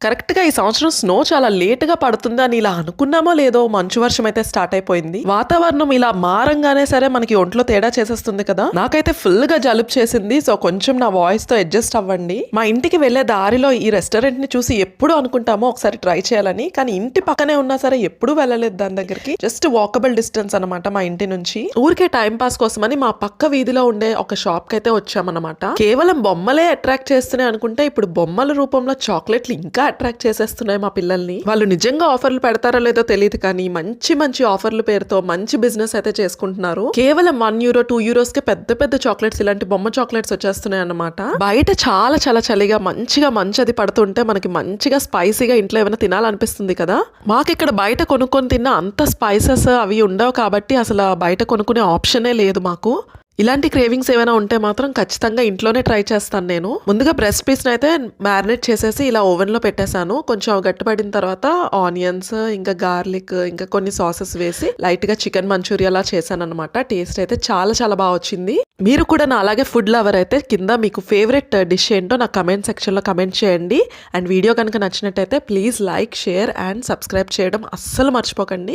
కరెక్ట్‌గా ఈ సంవత్సరం స్నో చాలా లేట్‌గా పడుతుందని ఇలా అనుకున్నామో లేదో మంచు వర్షం అయితే స్టార్ట్ అయిపోయింది. వాతావరణం ఇలా మారంగానే సరే మనకి ఒంట్లో తేడా చేసేస్తుంది కదా! నాకైతే ఫుల్‌గా జలుబు చేసింది. సో, కొంచెం నా వాయిస్‌తో అడ్జస్ట్ అవ్వండి. మా ఇంటికి వెళ్ళే దారిలో ఈ రెస్టారెంట్‌ని చూసి ఎప్పుడు అనుకుంటామో ఒకసారి ట్రై చేయాలని. కానీ ఇంటి పక్కనే ఉన్నా సరే ఎప్పుడు వెళ్ళలేదు దాని దగ్గరికి. జస్ట్ వాకబుల్ డిస్టెన్స్ అనమాట మా ఇంటి నుంచి. ఊరికే టైం పాస్ కోసమని మా పక్క వీధిలో ఉండే ఒక షాప్‌కైతే వచ్చామన్నమాట. కేవలం బొమ్మలే అట్రాక్ట్ చేస్తున్నాయి అనుకుంటే ఇప్పుడు బొమ్మల రూపంలో చాక్లెట్‌లు ఇంకా అట్రాక్ట్ చేసేస్తున్నాయి మా పిల్లల్ని. వాళ్ళు నిజంగా ఆఫర్‌లు పెడతారో లేదో తెలియదు కానీ మంచి మంచి ఆఫర్‌ల పేరుతో మంచి బిజినెస్ అయితే చేసుకుంటున్నారు. కేవలం వన్ యూరో, టూ యూరోస్కి పెద్ద పెద్ద చాక్లెట్స్ ఇలాంటి బొమ్మ చాక్లెట్స్ వచ్చేస్తున్నాయి అన్నమాట. బయట చాలా చాలా చలిగా మంచిగా మంచిది పడుతుంటే మనకి మంచిగా స్పైసీగా ఇంట్లో ఏమైనా తినాలనిపిస్తుంది కదా! మాకు ఇక్కడ బయట కొనుక్కొని తిన్న అంత స్పైసెస్ అవి ఉండవు కాబట్టి అసలు బయట కొనుక్కునే ఆప్షనే లేదు మాకు. ఇలాంటి క్రేవింగ్స్ ఏమైనా ఉంటే మాత్రం ఖచ్చితంగా ఇంట్లోనే ట్రై చేస్తాను నేను. ముందుగా బ్రెస్ట్ పీస్‌ని అయితే మ్యారినేట్ చేసేసి ఇలా ఓవెన్‌లో పెట్టేశాను కొంచెం గట్టిపడిన తర్వాత ఆనియన్స్, ఇంకా గార్లిక్, ఇంకా కొన్ని సాసెస్ వేసి లైట్‌గా చికెన్ మంచూరియా అలా చేశాను అనమాట టేస్ట్ అయితే చాలా చాలా బాగా వచ్చింది. మీరు కూడా నా అలాగే ఫుడ్ లవర్ అయితే కింద మీకు ఫేవరెట్ డిష్ ఏంటో నాకు కమెంట్ సెక్షన్‌లో కమెంట్ చేయండి. అండ్ వీడియో కనుక నచ్చినట్టయితే please like, share and subscribe చేయడం అస్సలు మర్చిపోకండి.